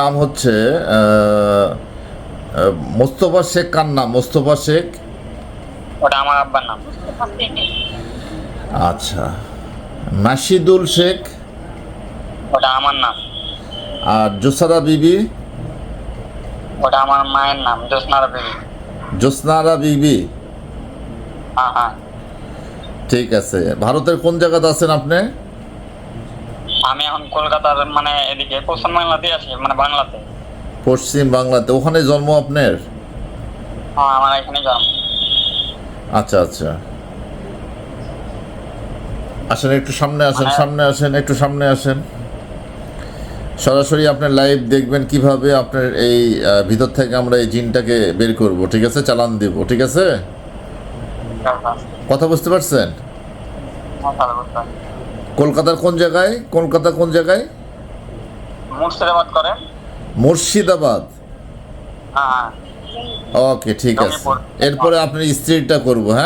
নাম হচ্ছে মোস্তফা শেখ কার নাম? মোস্তফা শেখ? ওটা আমার আব্বার নাম। আচ্ছা। নাশিদুল শেখ? ওটা আমার নাম। আর জোসারা বিবি? ওটা আমার মায়ের নাম জ্যোৎস্নারা বিবি। জোসনারা বিবি? হ্যাঁ হ্যাঁ। ঠিক আছে। ভারতের কোন জায়গাতে আছেন আপনি? আমি এখন কলকাতার মানে এদিকে পশ্চিম বাংলাতে আছি মানে বাংলাতে। পশ্চিম বাংলাতে। ওখানে জন্ম আপনার? হ্যাঁ আমার এখানে জন্ম। আচ্ছা আচ্ছা। আসেন একটু সামনে আসেন মানে- সামনে আসেন একটু সামনে আসেন। সরাসরি আপনার লাইভ দেখবেন কীভাবে আপনার এই ভিতর থেকে আমরা এই জিনটাকে বের করব ঠিক আছে? চালান দিব ঠিক আছে? কথা বুঝতে পারছেন? কলকাতার কোন জায়গায়? কলকাতা কোন জায়গায়? মুর্শিদাবাদ করেন মুর্শিদাবাদ। হ্যাঁ। ওকে ঠিক আছে। এরপরে আপনার স্ত্রীটা করব হ্যাঁ?